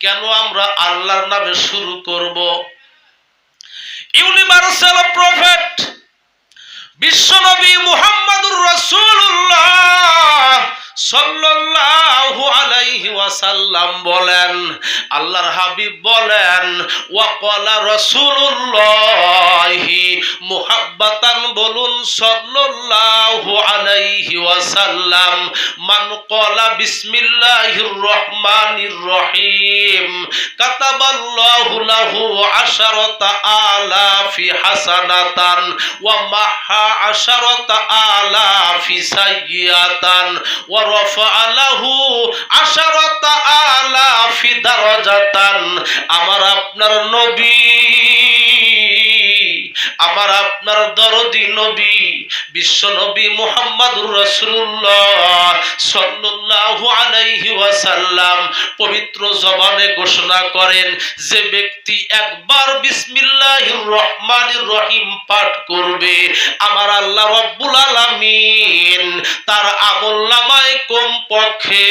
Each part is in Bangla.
কেন আমরা আল্লাহর নামে শুরু করব? ইউনিভার্সাল প্রফেট বিশ্বনবী মুহাম্মাদুর রাসূলুল্লাহ। সাল্লাল্লাহু আলাইহি ওয়াসাল্লাম বলেন, আল্লাহর হাবিব বলেন, ওয়া ক্বালা রাসূলুল্লাহি মুহাব্বাতান, বলুন, সাল্লাল্লাহু আলাইহি ওয়াসাল্লাম, মান ক্বালা বিসমিল্লাহির রহমানির রহিম, কাতাবাল্লাহু লাহু আশারাতা আলাফি হাসানাতান, ওয়া মাহা আশারাতা আলাফি সাইয়্যাতান, ওয়া রাফা লাহু আশারাতা আলাফি দারাজাতান। আমার আপনার নবী আমার আপনার দরদি নবী, বিশ্ব নবী মুহাম্মাদুর রাসূলুল্লাহ সাল্লাল্লাহু আলাইহি ওয়াসাল্লাম পবিত্র জবানে ঘোষণা করেন, যে ব্যক্তি একবার বিসমিল্লাহির রহমানির রহিম পাঠ করবে, আমার আল্লাহ রব্বুল আলামিন তার আমলনামায় কম পক্ষে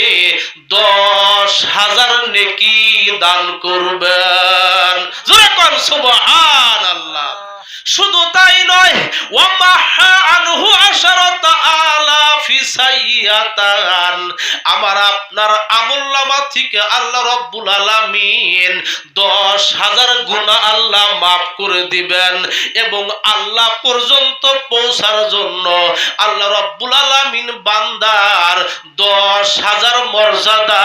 দশ হাজার নেকি দান করবেন। জোরে কোন সুবহানাল্লাহ। শুধু তাই নয় আমার আপনার থেকে আল্লাহ রব্বুল দশ হাজার গুনাহ আল্লাহ মাফ করে দিবেন এবং আল্লাহ পর্যন্ত পৌঁছার জন্য আল্লাহ রব্বুল আলামিন বান্দার দশ হাজার মর্যাদা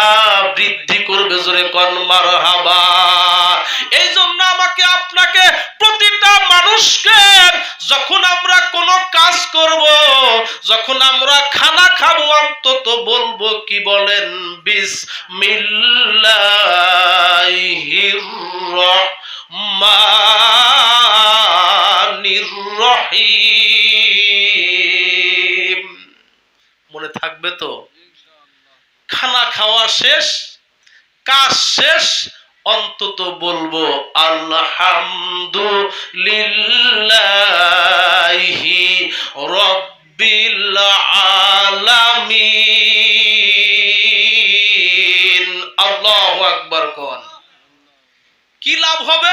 বৃদ্ধি করবে। জোরে কন, মারহাবা। এই জন্য আমাকে আপনাকে মানুষকে যখন আমরা কোনো কাজ করব, যখন আমরা খানা খাব, অন্তত বলব কি বলেন? বিস রহিম। মনে থাকবে তো? খানা খাওয়া শেষ, কাজ শেষ অন্তত বলব আলহামদুলিল্লাহি রব্বিল আলামিন। আল্লাহু আকবার কোন। কি লাভ হবে?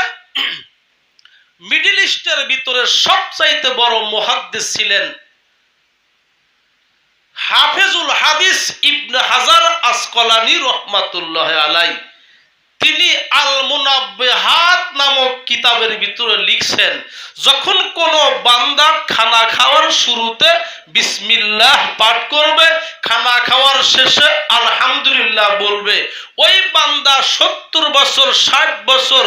মিডিল ইস্টের ভিতরে সবচাইতে বড় মুহাদ্দিস ছিলেন হাফেজুল হাদিস ইবনে হাজার আসকলানি রহমাতুল্লাহ আলাই তিনি আল মুনাব্বেহাত নামক কিতাবের ভিতরে লিখছেন, যখন কোন বান্দা খানা খাওয়ার শুরুতে বিসমিল্লাহ পাঠ করবে, খানা খাওয়ার শেষে আলহামদুলিল্লাহ বলবে, ওই বান্দা সত্তর বছর, ষাট বছর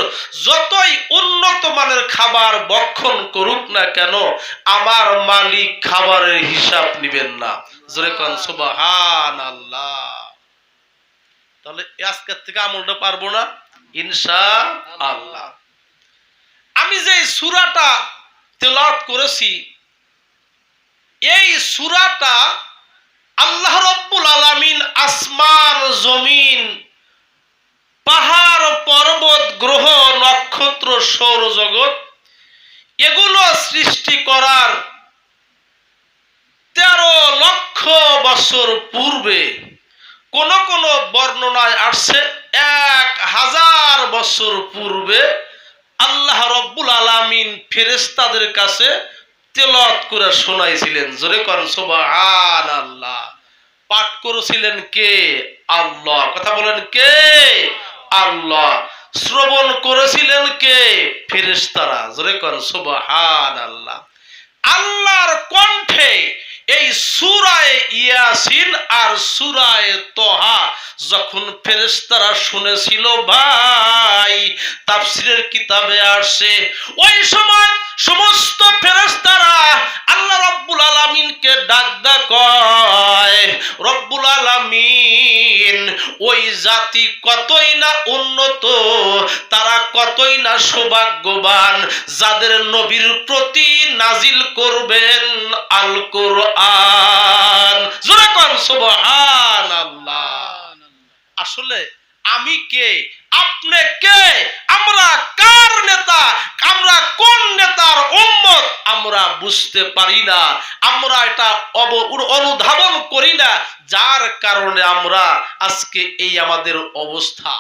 যতই উন্নত মানের খাবার বক্ষণ করুক না কেন, আমার মালিক খাবারের হিসাব নিবেন না। জোরে কন সুবাহান আল্লাহ তাহলে আজকের থেকে আমলটা পারব না ইনশা আল্লাহ আমি যে সুরাটা তেলাওয়াত করেছি, এই সুরাটা আল্লাহ রব্বুল আলামিন আসমান জমিন, পাহাড়, পর্বত, গ্রহ, নক্ষত্র, সৌরজগৎ, এগুলো সৃষ্টি করার তেরো লক্ষ বছর পূর্বে কোন কোন বর্ণনায় আসছে, এক হাজার বছর পূর্বে আল্লাহ রব্বুল আলামিন ফেরেস্তাদের কাছে তেলত করে শোনাইছিলেন। জোরে করেন সোবাহান আল্লাহ পাঠ করেছিলেন কে? আল্লাহ। কথা বলেন কে? আল্লাহ। শ্রবণ করেছিলেন কে? ফেরেস্তারা জোরে করেন সোবাহান আল্লাহ আল্লাহর কণ্ঠে এই সুরায় ইয়াসিন আর সুরায় তোহা যখন ফেরেস্তারা শুনেছিল, ভাই, তাফসিরের কিতাবে আসে ওই সময় সমস্ত ফেরেস্তারা আল্লাহ রব্বুল আলামিনকে ডাক কয়, রব্বুল আলামিন, ওই জাতি কতই না উন্নত, তারা কতই না সৌভাগ্যবান, যাদের নবীর প্রতি নাজিল করবেন আল কোরআন জোরে কোন সুবহানাল্লাহ। আসলে আমি কে? আপনি কে? আমরা কার নেতা? আমরা কোন নেতার উম্মত? আমরা বুঝতে পারি না। আমরা এটা অনুধাবন করি না। যার কারণে আমরা আজকে এই আমাদের অবস্থা।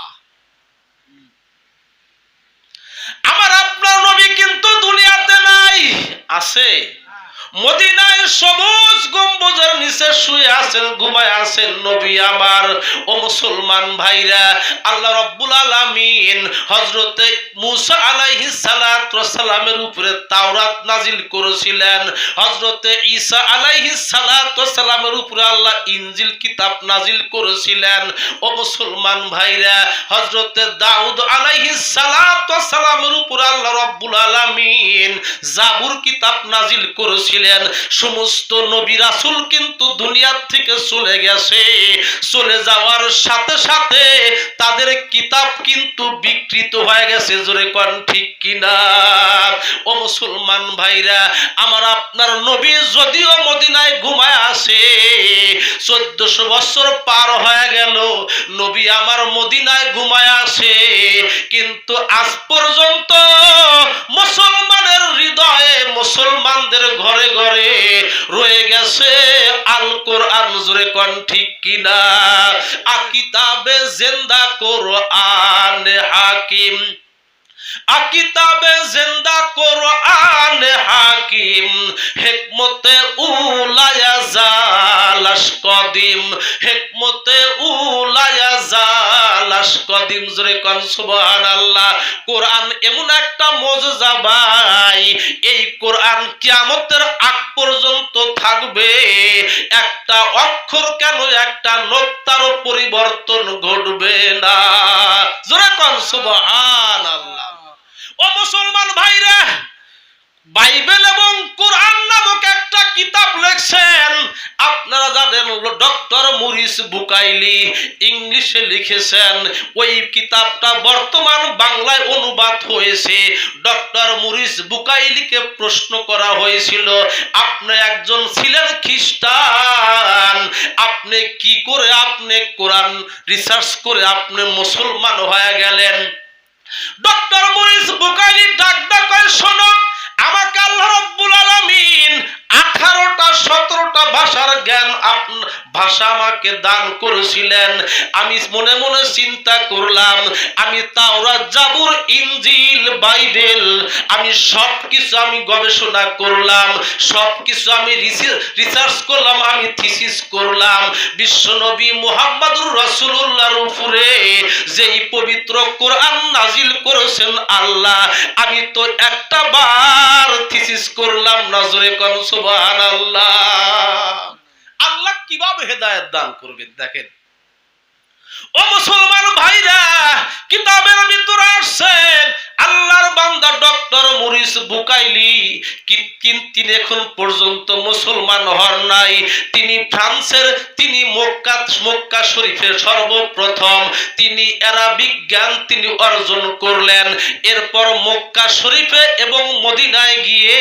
আমার আপনার নবী কিন্তু দুনিয়াতে নাই। আছে। মদিনায় সবুজ গম্বুজের নিচে শুয়ে আছেন, ঘুমায় আছেন নবী আমার। ও মুসলমান ভাইরা, আল্লাহ রব্বুল আলামিন হযরতে মুসা আলাইহিস সালাতু সালামের উপরে তাওরাত নাজিল করেছিলেন। হযরতে ঈসা আলাইহিস সালাতু সালামের উপরে আল্লাহ ইনজিল কিতাব নাজিল করেছিলেন। ও মুসলমান ভাইরা, হযরতে দাউদ আলাইহিস সালাতু সালামের উপরে আল্লাহ রব্বুল আলামিন জাবুর কিতাব নাজিল করেছিলেন। সমস্ত নবী রাসূল কিন্তু দুনিয়ার থেকে চলে গেছে। চলে যাওয়ার সাথে সাথে তাদের কিতাব কিন্তু বিকৃত হয়ে গেছে। জোরে কোন ঠিক কিনা? ও মুসলমান ভাইরা, আমার আপনার নবী যদিও মদিনায় ঘুমায় আসে চোদ্দশো বছর পার হয়ে গেল। নবী আমার মদিনায় ঘুমায় আসে কিন্তু আজ পর্যন্ত মুসলমানের হৃদয়ে মুসলমানদের ঘরে ঘরে রয়ে গেছে আল কোরআন জোরে কোন ঠিক কিনা? আকিতাবে জেন্দা কোরআন হাকিম। আকিতাবে জিন্দা কোরআন হাকিম। হিকমতে উলায়া হিকমতে উলায়া কদিম জোরে কোন, সুবহানাল্লাহ, কোরআন এমন একটা মজজা ভাই, এই কোরআন কিয়ামতের আগ পর্যন্ত থাকবে। একটা অক্ষর কেন, একটা নোক্তারও পরিবর্তন ঘটবে না। জোরে কোন, সুবহানাল্লাহ। ও মুসলমান ভাইরা, বাইবেল কিতাব লেখছেন, আপনারা জানেন ডক্টর মুরিস বুকাইলি ইংলিশে লিখেছেন, ওই কিতাবটা বর্তমান বাংলায় অনুবাদ হয়েছে। ডক্টর মুরিস বুকাইলিকে প্রশ্ন করা হয়েছিল, আপনি একজন ছিলেন খ্রিস্টান, আপনি কি করে আপনি কোরআন রিসার্চ করে আপনি মুসলমান হয়ে গেলেন? ডক্টর মরিস বুকারি ডাক ডাক করে, শোনো, আমাকে আল্লাহ রব্বুল আলামিন আঠারোটা, সতেরোটা ভাষার জ্ঞান ভাষা আমাকে দান করেছিলেন। আমি মনে মনে চিন্তা করলাম, আমি তাওরাত, জাবুর, ইনজিল, বাইবেল, আমি সব কিছু আমি গবেষণা করলাম সব কিছু আমি রিসার্চ করলাম, আমি থিসিস করলাম। বিশ্বনবী মুহাম্মাদুর রাসূলুল্লাহর উপরে যেই পবিত্র কোরআন নাজিল করেছেন আল্লাহ, আমি তো একটা বার থিসিস করলাম, নজরে কোন সুবহানাল্লাহ। আল্লাহ কীভাবে হেদায়েত দান করবেন দেখেন? ও মুসলমান ভাইরা, কিতাবের ভিতরে আসছেন। আল্লাহর বান্দা ডক্টর মরিস বুকাইলি তিনি এখন পর্যন্ত মুসলমান হন নাই। তিনি ফ্রান্সের, তিনি মক্কা মক্কা শরীফের সর্বপ্রথম। তিনি অ্যারাবিক জ্ঞান তিনি অর্জন করলেন। এরপর মক্কা শরীফে এবং মদিনায় গিয়ে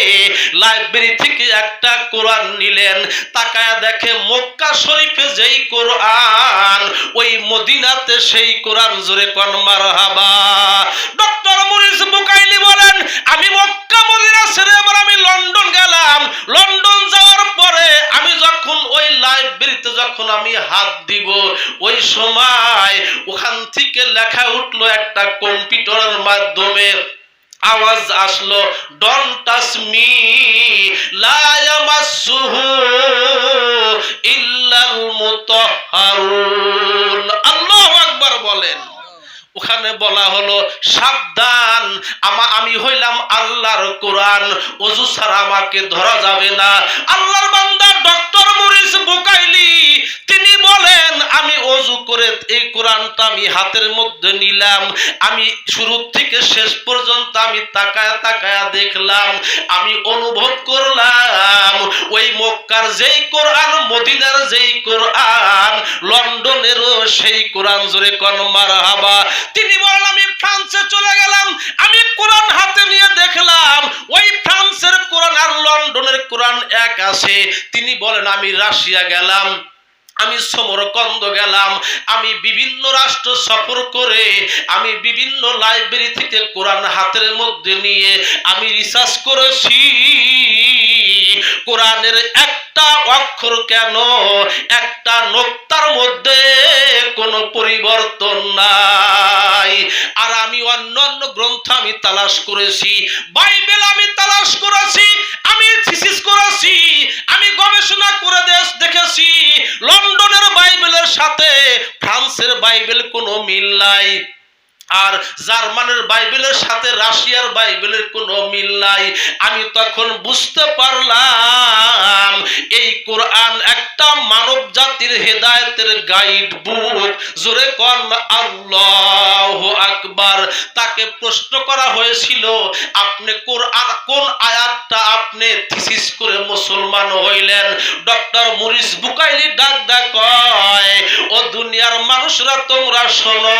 লাইব্রেরি থেকে একটা কোরআন নিলেন। তাকায় দেখে মক্কা শরীফে যেই কোরআন, ওই মদিনাতে সেই কোরআন জোরে কন, মারহাবা। ডক্টর মরিস বুকাইলি বলেন, আমি মক্কা মদিনা ছেড়ে এবার আমি লন্ডন গেলাম। লন্ডন যাওয়ার পরে আমি যখন ওই লাইব্রেরিতে যখন আমি হাত দিব, ওই সময় ওখান থেকে লেখা উঠল একটা কম্পিউটারের মাধ্যমে। আওয়াজ আসলো ডন টাচ মি লা ইয়ামাসসুহু। ইল্লাল মুতাহহারুন আল্লাহু আকবার বলেন। ওখানে বলা হলো, সাবধান, আমা আমি হইলাম আল্লাহর কোরআন। অজু ছাড়া আমাকে ধরা যাবে না। আল্লাহর বান্দা ডক্টর মরিস বুকাইলি। তিনি বলেন, আমি অজু করে এই কোরআনটা আমি হাতের মধ্যে নিলাম। আমি শুরু থেকে শেষ পর্যন্ত আমি তাকায়া তাকায়া দেখলাম, আমি অনুভব করলাম, ওই মক্কার যেই কোরআন, মদিনার যেই কোরআন লন্ডনেরও সেই কোরআন জোরে কন মারহাবা। তিনি বলেন, আমি ফ্রান্সে চলে গেলাম, আমি কোরআন হাতে নিয়ে দেখলাম, ওই ফ্রান্সের কোরআন আর লন্ডনের কোরআন এক আছে। তিনি বলেন, আমি রাশিয়া গেলাম। আমি সমরকন্দ গেলাম, আমি বিভিন্ন রাষ্ট্র সফর করে, আমি বিভিন্ন লাইব্রেরি থেকে কোরআন হাতের মধ্যে নিয়ে আমি রিসার্চ করেছি। কোরআনের একটা অক্ষর কেন, একটা নোক্তার মধ্যে কোনো পরিবর্তন নাই। আর আমি অন্য অন্যান্য গ্রন্থ আমি তালাশ করেছি, বাইবেল আমি তালাশ করেছি আমি থিসিস করেছি, আমি গবেষণা করে দেশ দেখেছি। লন্ডনের বাইবেলের সাথে ফ্রান্সের বাইবেল কোনো মিল নাই। আর জার্মানের বাইবেলের সাথে রাশিয়ার বাইবেলের কোনো মিল নাই। আমি তখন বুঝতে পারলাম, এই কোরআন একটা মানব জাতির হেদায়েতের গাইড বুক জোরে কন, আল্লাহ আকবার। তাকে প্রশ্ন করা হয়েছিল, আপনি কোরআন, কোন আয়াতটা আপনি থিসিস করে মুসলমান হইলেন? ডক্টর মরিস বুকাইলি ডাক ডাক ও দুনিয়ার মানুষরা তোমরা শোনো,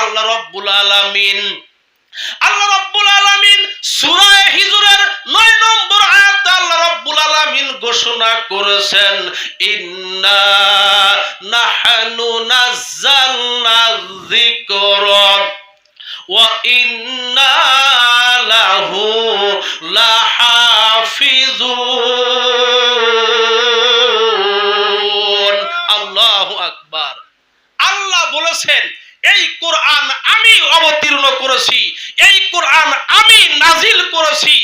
আল্লাহ রব্বুল আলামিন। আল্লাহ রাব্বুল আলামিন সূরা হিজরের 9 নম্বর আয়াতে আল্লাহ রাব্বুল আলামিন ঘোষণা করেছেন, ইন্না নাহনু নাযালনা যিকরা ওয়া ইন্না লাহু লাহাফিজুন অবতীর্ণ করেছি, এই কোরআন আমি নাজিল করেছি,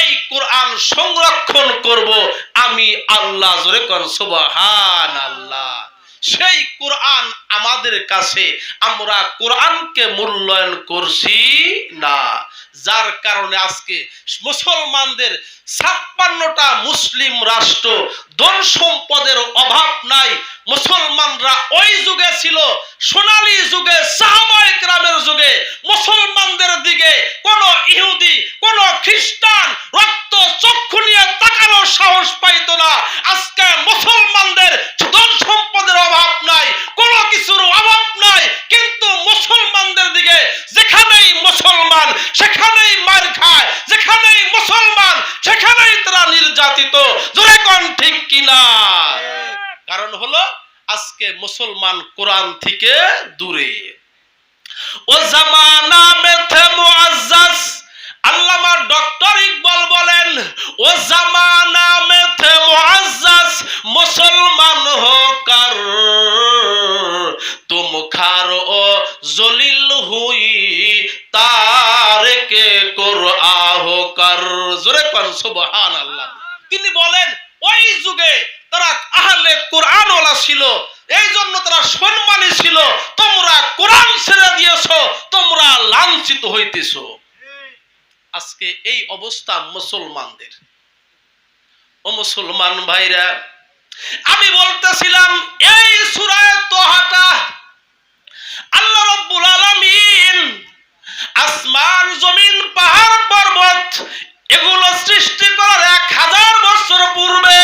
এই কোরআন সংরক্ষণ করব, আমি আল্লাহ জোরে কন সুবাহান আল্লাহ সেই কোরআন আমাদের কাছে, আমরা কোরআনকে মূল্যায়ন করছি না। যার কারণে আজকে মুসলমানদের ছাপ্পান্নটা মুসলিম রাষ্ট্র ধন সম্পদের অভাব নাই। মুসলমানরা ওই যুগে ছিল, সোনালী যুগে সাহাবায়ে গ্রামের যুগে। মুসলমানদের দিকে কোন ইহুদি কোন খ্রিস্টান রক্ত চক্ষু নিয়ে তাকানোর সাহস পাইতো না আজকে মুসলমানদের ধন সম্পদের অভাব নাই কোনো কিছুর অভাব নাই কিন্তু মুসলমানদের দিকে যেখানেই মুসলমান সেখানেই মার খায় যেখানেই মুসলমান সেখানেই তারা নির্যাতিত জোরে কোন ঠিক কিনা কারণ হলো আজকে মুসলমান কোরআন থেকে দূরে। ও জামানা মে থে মুআজ্জাজ, আল্লামা ডক্টর ইকবাল বলেন, ও জামানা মে থে মুআজ্জাজ, মুসলমান হোকার, তুম খার ও জলিল হুই তারকে কোরআহ কর জোরে কোন, সুবহানাল্লাহ। তিনি বলেন, ওই যুগে তারা আহলে কোরআন ওলা ছিল এই জন্য তারা ছিল, তোমরা কোরআন ছেড়ে দিয়েছ, তোমরা লাঞ্ছিত হইতেছ। আজকে এই অবস্থা মুসলমানদের। ও মুসলমান ভাইরা, আমি বলতেছিলাম, এই সুরায় তোহাটা আল্লাহ রব্বুল আলামিন আসমান জমিন পাহাড় পর্বত এগুলো সৃষ্টি করার এক হাজার বছর পূর্বে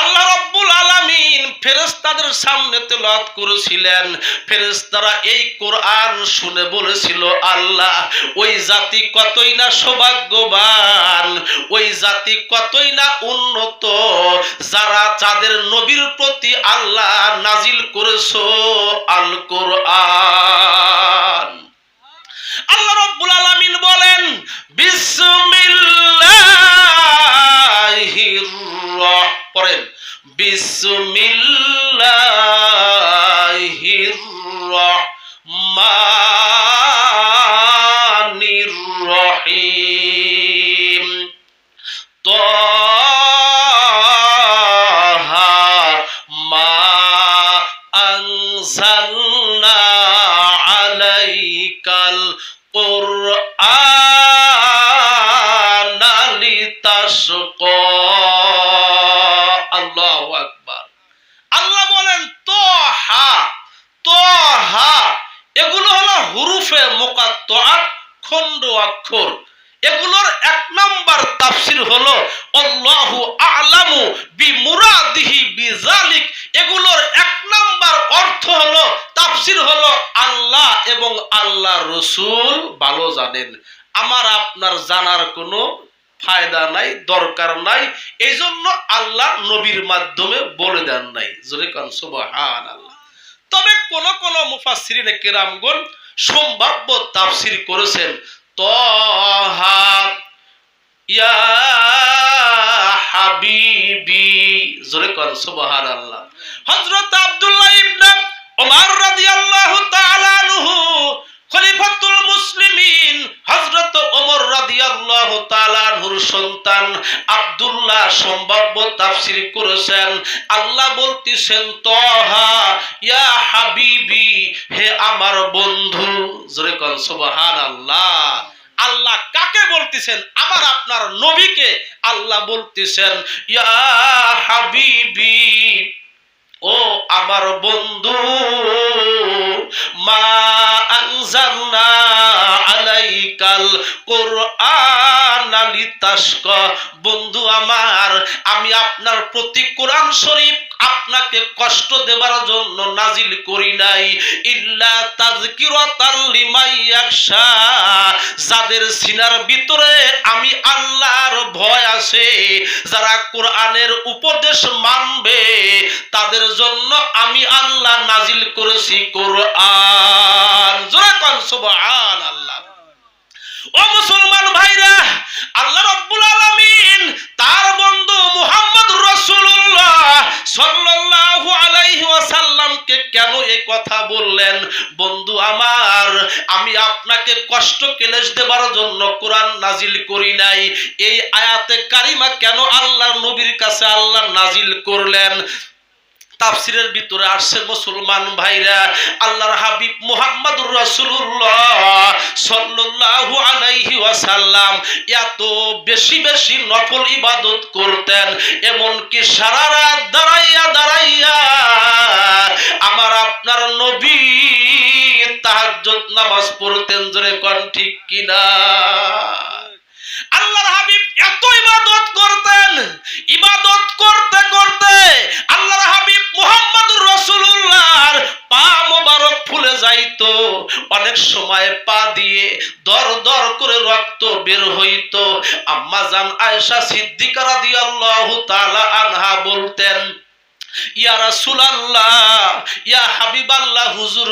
আল্লাহ রব্বুল আলামিন ফেরেশতাদের সামনে তেলাওয়াত করেছিলেন। ফেরেশতারা এই কোরআন শুনে বলেছিল, আল্লাহ, ওই জাতি কতই না সৌভাগ্যবান, ওই জাতি কতই না উন্নত, যারা, যাদের নবীর প্রতি আল্লাহ নাজিল করেছ আল কোরআন। আল্লাহ রব্বুল আলামিন বলেন বিসমিল্লাহির পড়েন বিসমিল্লাহির মোকাত্তাত খণ্ড অক্ষর। এগুলোর এক নম্বর তাফসির হলো, আল্লাহু আলামু বিমুরাদিহি বিজালিক। এগুলোর এক নম্বর অর্থ হলো, তাফসির হলো, আল্লাহ এবং আল্লাহ রসুল ভালো জানেন। আমার, আপনার জানার কোনো ফায়দা নাই, দরকার নাই। এই জন্য আল্লাহ নবীর মাধ্যমে বলে দেন নাই। জোরে কান সুবহান আল্লাহ তবে কোন কোন মুফাসসিরিনে কেরামগণ সম্ভাব্য তাফসির করেছেন, তহা ইয়া হাবিবি। জোরে কর সুবহানাল্লাহ। হযরত আব্দুল্লাহ ইবনে ওমর রাদিয়াল্লাহু তাআলা আনহু খলিফাতুল মুসলিমিন রাদিয়াল্লাহু তাআলা নূর সন্তান আব্দুল্লাহ সম্ভাব্য তাফসীর করেছেন। আল্লাহ বলতেছেন ইয়া হাবিবি, হে আমার বন্ধু। জোরে সুবহানাল্লাহ। আল্লাহ কাকে বলতেছেন? আমার আপনার নবীকে আল্লাহ বলতেছেন, ইয়া হাবিবি, ও আমার বন্ধু, মা আনজালনা আলাইকাল কোরআন বন্ধু আমার, আমি আপনার প্রতি কোরআন শরীফ আপনাকে কষ্ট দেবার জন্য নাজিল করি নাই। ইল্লা যাদের সিনার ভিতরে আমি আল্লাহর ভয় আছে, যারা কোরআনের উপদেশ মানবে, তাদের জন্য আমি আল্লাহ নাজিল করেছি কোরআন। জোরে কোন, সুবহানাল্লাহ। ও মুসলমান ভাইরা, আল্লাহ রব্বুল আলামিন তার বন্ধু মুহাম্মদ রাসূলুল্লাহ সাল্লাল্লাহু আলাইহি ওয়াসাল্লামকে কেন এই কথা বললেন? বন্ধু আমার, আমি আপনাকে কষ্ট কেলেশ দেবার জন্য কোরআন নাজিল করি নাই। এই আয়াতে কারিমা কেন আল্লাহর নবীর কাছে আল্লাহ নাজিল করলেন? তাফসিরের ভিতরে আসছে মুসলমান ভাইরা, আল্লাহর হাবিব মুহাম্মাদুর রাসূলুল্লাহ সাল্লাল্লাহু আলাইহি ওয়াসাল্লাম এত বেশি বেশি নফল ইবাদত করতেন এমন কি সারা রাত দাঁড়াইয়া দাঁড়াইয়া আমার আপনার নবী তাহাজ্জুদ নামাজ পড়তেন, জোরে কোন ঠিক কিনা? আল্লাহর হাবিব এত ইবাদত করতেন, ইবাদত করতে করতে আল্লাহর হাবিব মুহাম্মদুর রাসূলুল্লাহর পা মোবারক ফুলে যাইতো, অনেক সময় পা দিয়ে দর দর করে রক্ত বের হইতো। আম্মা জান আয়েশা সিদ্দিকা রাদিয়াল্লাহু তাআলা আনহা বলতেন ইয়া রাসূলুল্লাহ, ইয়া হাবিবাল্লাহ, হুজুর,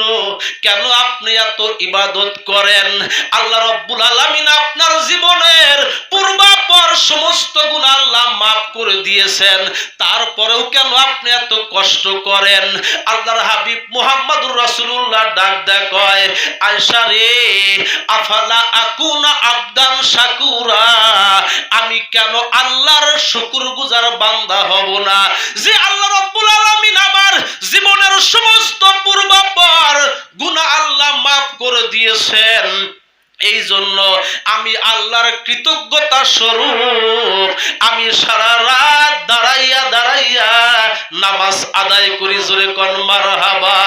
কেন আপনি এত ইবাদত করেন? আল্লাহ রাব্বুল আপনার জীবনের পূর্বাপর সমস্ত গুনাহ আল্লাহ maaf করে দিয়েছেন। তারপরেও কেন আপনি এত কষ্ট করেন? আল্লাহর হাবিব ডাক দেয় আয়েশা রে, আফালা আকুনা আবদান শাকুরা? আমি কেন আল্লাহর শুকরগুজার বান্দা হব না? যে আল্লাহ রব্বুল আলামিন আমার জীবনের সমস্ত পূর্বাপর গুনাহ আল্লাহ maaf করে দিয়েছেন। এই জন্য আমি আল্লাহর কৃতজ্ঞতা স্বরূপ আমি সারা রাত দাঁড়াইয়া দাঁড়াইয়া নামাজ আদায় করি, জোরে কন, মারহাবা।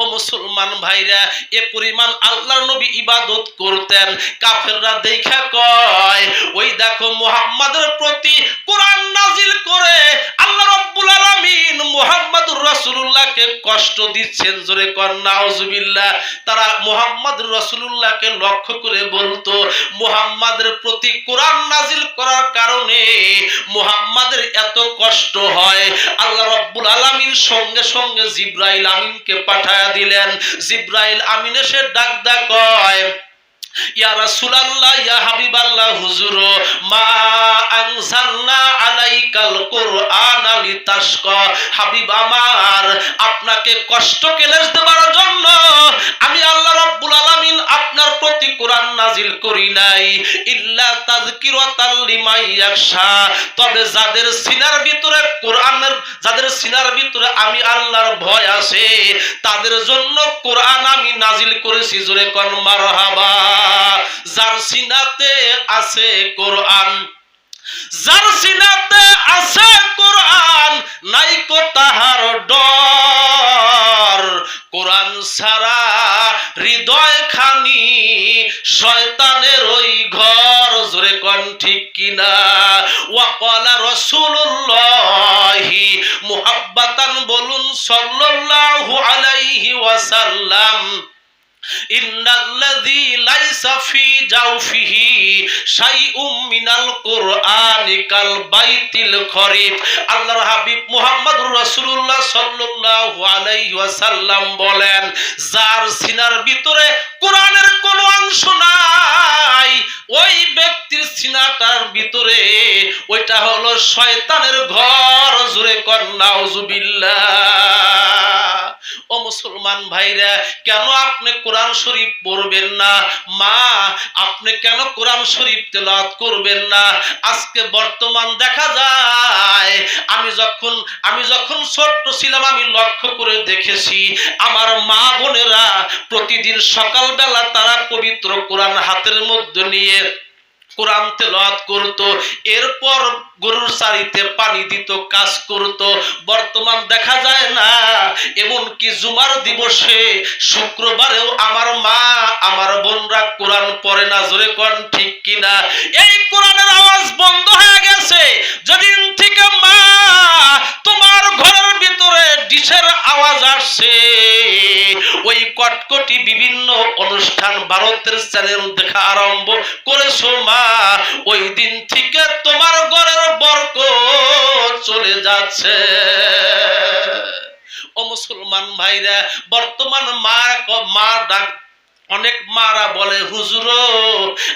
ও মুসলমান ভাইরা, এ পরিমাণ আল্লাহর নবী ইবাদত করতেন, কাফেররা দেখা কয়, ওই দেখো মুহাম্মাদের প্রতি কোরআন নাজিল করে আল্লাহ রব্বুল রাসূলুল্লাহকে কষ্ট দিচ্ছেন, জোরে কন তারা মুহাম্মাদুর রাসূলুল্লাহকে লক্ষ্য করে বলতো, মুহাম্মাদের প্রতি কোরআন নাজিল করার কারণে মুহাম্মাদের এত কষ্ট হয়। আল্লাহ রব্বুল আলামিন সঙ্গে সঙ্গে জিব্রাইল আমিনকে পাঠায়া দিলেন। জিব্রাইল আমিন এসে ডাক ডাক কয় ইয়া রাসূলুল্লাহ, ইয়া হাবিবাল্লাহ, হুজুর, মা আলাইকাল কুরআন হাবিব আমার, আপনাকে কষ্ট কেলেশ দেবার জন্য আমি আল্লাহ রাব্বুল আলামিন আপনার প্রতি নাজিল করি নাই। ইল্লা তাযকিরাতাল তবে যাদের সিনার ভিতরে কোরআনের, যাদের সিনার ভিতরে আমি আল্লাহর ভয় আছে, তাদের জন্য কোরআন আমি নাজিল করেছি। জোরে কোন, মারহাবা। যার সিনাতে আছে কোরআন, যার সিনাতে আছে কোরআন, নাই কো তাহার ডর। কোরআন ছাড়া হৃদয় খানি শয়তানের ওই ঘর, জোরে কন ঠিক কিনা? ওয়াকালা রাসূলুল্লাহি মুহাব্বাতান বলুন সাল্লাল্লাহু আলাইহি ওয়াসাল্লাম। ইন্নাল্লাযী লাইসা ফি জাওফিহি শাইউম মিনাল কুরআনি কাল বাইতিল খরিফ আল্লাহর হাবিব মুহাম্মদুর রাসূলুল্লাহ সাল্লাল্লাহু আলাইহি ওয়াসাল্লাম বলেন, যার সিনার ভিতরে কোরআনের কোনো অংশ নাই। ওই ব্যক্তির সিনাটার ভিতরে ওইটা হলো শয়তানের ঘর, জুড়ে কর নাউজুবিল্লাহ ও মুসলমান ভাইরা, কেন আপনি কোরআন শরীফ পড়বেন না? মা, আপনি কেন কোরআন শরীফ তেলাওয়াত করবেন না? আজকে বর্তমান দেখা যায়, আমি যখন আমি যখন ছোট্ট ছিলাম, আমি লক্ষ্য করে দেখেছি, আমার মা বোনেরা প্রতিদিন সকালবেলা তারা পবিত্র কোরআন হাতের মধ্যে নিয়ে কোরআন তেলাওয়াত করত। এরপর গরুর সারিতে পানি দিত, কাজ করত। বর্তমান দেখা যায় না, এমনকি জুমার দিবসে শুক্রবারেও আমার মা, আমার বোনরা কোরআন পড়ে না, জোরে কোন ঠিক কিনা? এই কোরআনের আওয়াজ বন্ধ হয়ে গেছে। যেদিন থেকে মা, তোমার ঘরের ভিতরে ডিশের আওয়াজ আসছে। ওই কটকটি বিভিন্ন অনুষ্ঠান ভারতের চ্যানেল দেখা আরম্ভ করেছ মা। ওই দিন থেকে তোমার ঘরের বরক চলে যাচ্ছে। ও মুসলমান ভাইরা বর্তমান মা মা ডাক অনেক মারা বলে, হুজুর,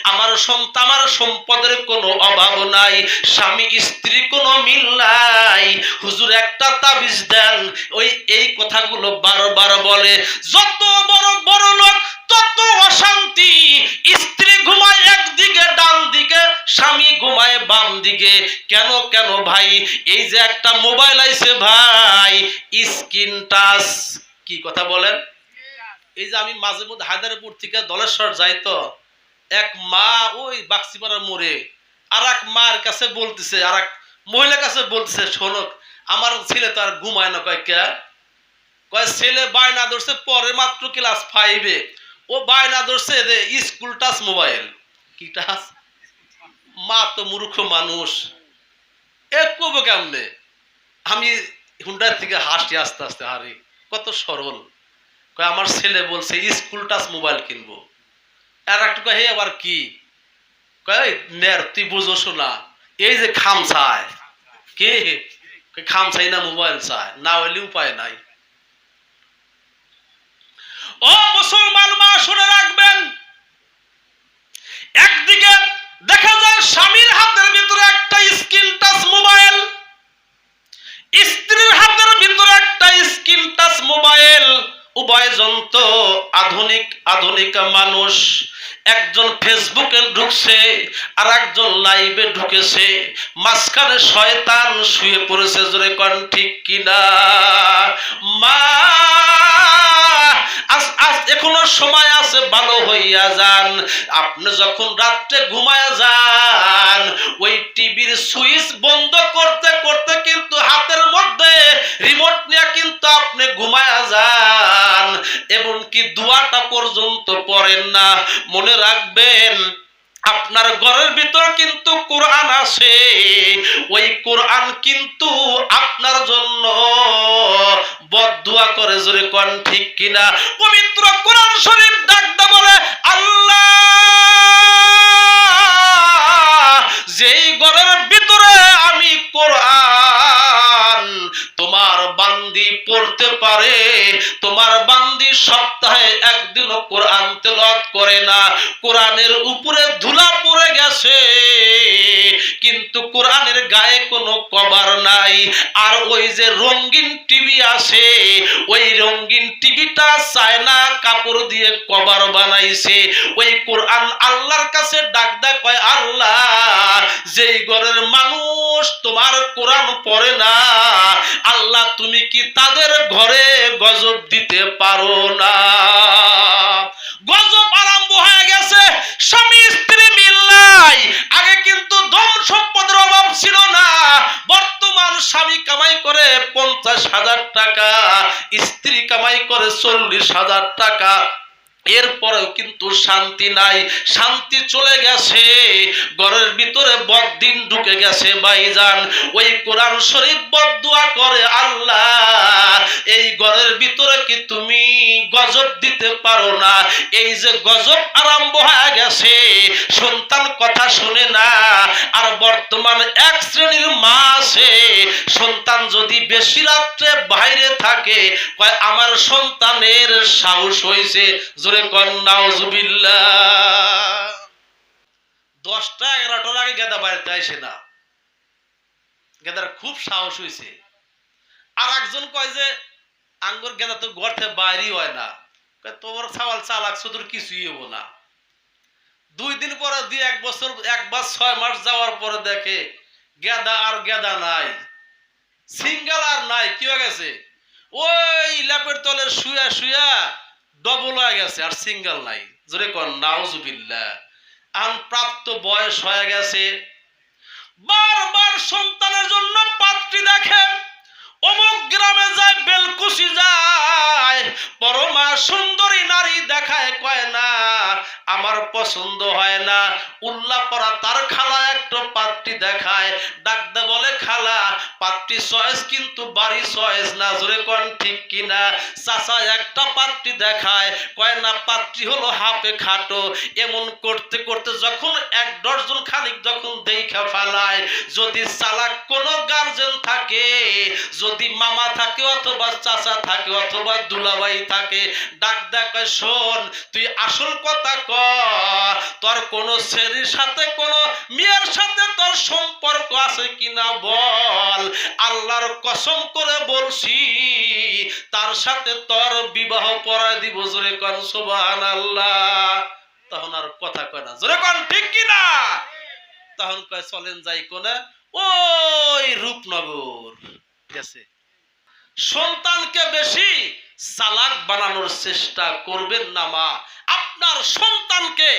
আমার সন্তান, আমার সম্পদের কোনো অভাব নাই, স্বামী, স্ত্রী কোনো মিল নাই। হুজুর, একটা তাবিজ দেন। ওই, এই কথাগুলো বারবার বলে, যত বড় বড় লোক, তত অশান্তি। স্ত্রী ঘুমায় একদিকে, ডান দিকে, স্বামী ঘুমায় বাম দিকে। কেন কেন ভাই? এই যে একটা মোবাইল আইছে ভাই স্ক্রিন টাচ কি কথা বলেন? এই যে আমি মাঝে মধ্যে হায়দারপুর থেকে দলেশ্বর যাই তো, এক মা ওই বাক্সিপাড়ার মোড়ে আর এক মার কাছে বলতেছে আর এক মহিলার কাছে বলতেছে, শোনক, আমার ছেলে তো আর ঘুমায় না কয় কে? কয়, ছেলে বায়না ধরছে, পরে মাত্র ক্লাস ফাইভে ও বায়না ধরছে স্কুল টাচ মোবাইল। কি টাচ? মা তো মূর্খ মানুষ। এ কবে কেমনে? আমি হুন্ডার থেকে হাসি আস্তে আস্তে হারি কত সরল। আমার ছেলে বলছে স্কুল টাচ মোবাইল কিনবো। আর একটু কয়, হে, আবার কি? নের, তুই বুঝোস না এই যে খাম চায়। কে? খাম চাই না মোবাইল চায়, না হইলে উপায় নাই। ও মুসলমান মা, শুনে রাখবেন, একদিকে দেখা যায় স্বামীর হাতের ভিতরে একটা স্ক্রিন টাচ মোবাইল স্ত্রীর হাতের ভিতরে একটা স্ক্রিন টাচ মোবাইল উভয়জন তো আধুনিক আধুনিক মানুষ। একজন ফেসবুকে ঢুকছে আর একজন লাইভে ঢুকেছে। মাঝখানে শয়তান শুয়ে পড়েছে, জোরে কন ঠিক কিনা? মা এখনও সময় আছে, ভালো হইয়া যান। আপনি যখন রাত্রে ঘুমায় যান, ওই টিভির সুইচ বন্ধ করতে করতে কিন্তু হাতের মধ্যে রিমোট নিয়ে কিন্তু আপনি ঘুমায়া যান। এবং কি দুয়াটা পর্যন্ত পড়েন না। মনে রাখবেন, আপনার ঘরের ভিতর কিন্তু কোরআন আছে। ওই কোরআন কিন্তু আপনার জন্য বদুয়া করে জোরে কোন ঠিক কিনা। পবিত্র কোরআন শরীফ ডাকতে বলে, আল্লাহ, যেই ঘরের ভিতরে আমি কোরআন, তোমার বান্দি পড়তে পারে, তোমার বান্দি সপ্তাহে একদিনও কোরআন তেলাওয়াত করে না। কোরআনের উপরে ধুলা পড়ে গেছে, কিন্তু কোরআনের গায়ে কোনো কভার নাই। আর ওই যে রঙিন টিভি আছে, ওই রঙিন টিভিটা চায়না কাপড় দিয়ে কভার বানাইছে। ওই কোরআন আল্লাহর কাছে ডাক ডাক কয়, আল্লাহ, যেই ঘরের মানুষ তোমার কোরআন পড়ে না, আল্লাহ তুমি কি তাদের ঘরে গজব দিতে পারো না? গজব আরম্ভ হয়ে গেছে, স্বামী স্ত্রী মিল নাই। আগে কিন্তু ধন সম্পদের অভাব ছিল না। বর্তমান স্বামী কামাই করে পঞ্চাশ হাজার টাকা, স্ত্রী কামাই করে চল্লিশ হাজার টাকা। এরপরেও কিন্তু শান্তি নাই। শান্তি চলে গেছে। ঘরের ভিতরে বদিন ঢুকে গেছে ভাইজান। ওই কোরআন শরীফ বদুয়া করে আল্লাহ। এই ঘরের ভিতরে কি তুমি গজব দিতে পারো না? এই যে গজব আরম্ভ হয়ে গেছে। সন্তান কথা শুনে না। আর বর্তমান এক শ্রেণির মা আছে। সন্তান যদি বেশি রাত্রে বাইরে থাকে আমার সন্তানের সাহস হয়েছে জোরে দশটা, এগারোটার আগে গেদা বাড়িতে আসে না। গেদার খুব সাহস হয়েছে আর একজন কয় যে, আঙ্গুর গেদা তো থেকে বাইরই হয় না। তোমার চালাক কিছুই হব না। দুই দিন পরে, দুই, এক বছর একবার ছয় মাস যাওয়ার পরে দেখে, গেদা আর গেদা নাই। সিঙ্গেল আর নাই, কি হয়ে গেছে? ওই ল্যাপের তলে শুয়া শুয়া ডবল হয়ে গেছে আর সিঙ্গেল নাই। জোরে কর নাউজুবিল্লাহ। আন প্রাপ্ত বয়স হয়ে গেছে। বারবার সন্তানের জন্য পাত্রী দেখে, অমুক গ্রামে যায় বেলকুশি যায়। পরমা সুন্দরী নারী দেখায়, কয় না আমার পছন্দ হয় না। উল্লাহ পরা তার খালা একটা পাত্রী দেখায়। ডাকতে বলে, খালা, পাত্রী চয়েস কিন্তু বাড়ি চয়েস না। জোরে কোন ঠিক কিনা? চাচা একটা পাত্রী দেখায়। কয়, না, পাত্রী হলো হাফে খাটো। এমন করতে করতে যখন এক ডজন খানিক যখন দেখা ফেলায়, যদি চালাক কোনো গার্জেন থাকে, যদি মামা থাকে অথবা চাচা থাকে অথবা দুলাভাই থাকে, ডাক দেখায়, শোন, তুই আসল কথা তোর কোন ছেলের সাথে, কোন মেয়ের সাথে তোর সম্পর্ক আছে কিনা বল। আল্লাহর কসম করে বলছি, তার সাথে তোর বিবাহ পড়ায় দিব জোরে কন সুবহান আল্লাহ তখন আর কথা কয় না। জোরে কন, ঠিক কিনা তখন কয়, চলেন যাই কোনে ওই রূপনগর আছে সন্তানকে বেশি চালাক বানানোর চেষ্টা করবেন না মা। আপনার সন্তানকে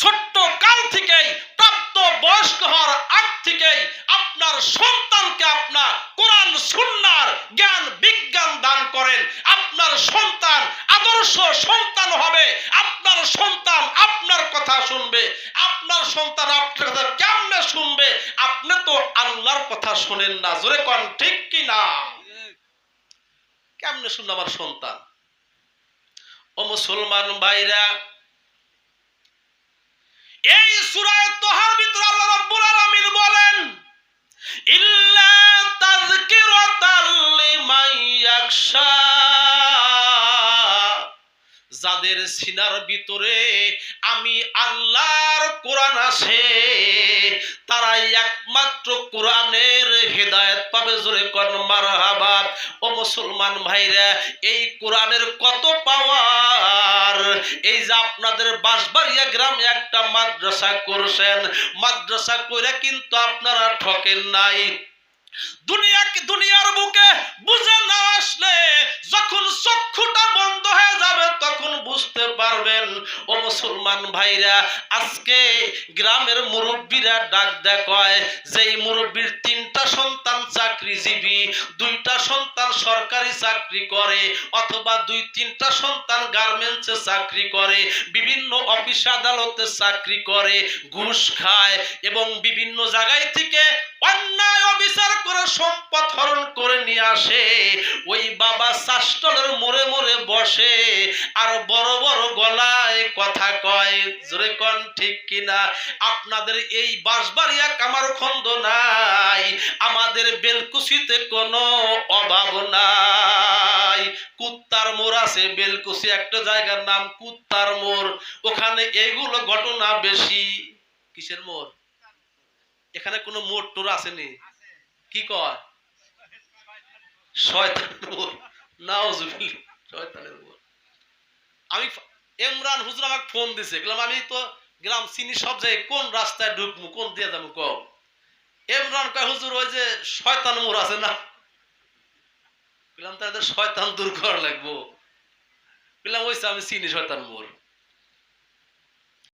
ছোট্ট কাল থেকেই প্রাপ্ত বয়স্ক হওয়ার আগ থেকেই আপনার সন্তানকে আপনার কোরআন সুন্নার জ্ঞান বিজ্ঞান দান করেন। আপনার সন্তান আদর্শ সন্তান হবে। আপনার সন্তান আপনার কথা শুনবে। আপনার সন্তান আপনার কথা কেমনে শুনবে? আপনি তো আল্লাহর কথা শোনেন না। জোরে কন ঠিক কি না কেমনে শুনলো আমার সন্তান? ও মুসলমান ভাইরা এই সুরায় তোহার ভিতর আল্লাহ রাব্বুল বলেন ইল্লা তাযকিরাতাল লিমান ইয়াখশা। যাদের সিনার ভিতরে আমি আল্লাহর কোরআন আছে, তারাই একমাত্র কোরআনের হেদায়েত পাবে। জোরে কর মারহাবা। ও মুসলমান ভাইরা, এই কোরআনের কত পাওয়ার? এই যে আপনাদের বাঁশবাড়িয়া গ্রামে একটা মাদ্রাসা করছেন, মাদ্রাসা করে কিন্তু আপনারা ঠকেন নাই। দুনিয়াকে দুনিয়ার বুকে বুঝে না আসলে যখন চক্ষুটা বন্ধ হয়ে যাবে তখন বুঝতে পারবেন, ও মুসলমান ভাইরা, আজকে গ্রামের মুরব্বীরা ডাক দেখায় যেই মুরব্বীর তিনটা সন্তান চাকরিজীবী, দুইটা সন্তান সরকারি চাকরি করে অথবা দুই তিনটা সন্তান গার্মেন্টসে চাকরি করে, বিভিন্ন অফিস আদালতে চাকরি করে, ঘুষ খায় এবং বিভিন্ন জায়গায় থেকে অন্যায় অবিচার করে সম্পদ হরণ করে নিয়ে আসে। ওই বাবা শাস্তলের মোড়ে মোড়ে বসে, আর বড় বড় গলায় কথা কয়, জোরে কন, ঠিক কিনা? আপনাদের এই বাঁশবাড়িয়া কামার খন্দ নাই, আমাদের বেলকুচিতে কোনো অভাব নাই। কুত্তার মোড় আছে বেলকুচি, একটা জায়গার নাম কুত্তার মোড়। ওখানে এইগুলো ঘটনা বেশি। কিসের মোড়? এখানে কোনো মোড় টোর আসেনি। কি মোড় আমি ইমরান হুজুর আমাকে ফোন দিছে। বললাম, আমি তো চিনি সব জায়গায়, কোন রাস্তায় ঢুকবো কোন দিয়ে যাব কম ইমরান কয়, হুজুর, ওই যে শয়তান মোড় আছে না? বললাম তাদের শয়তান দূর করা লাগবো। বললাম ওইসে আমি চিনি শয়তান মোড়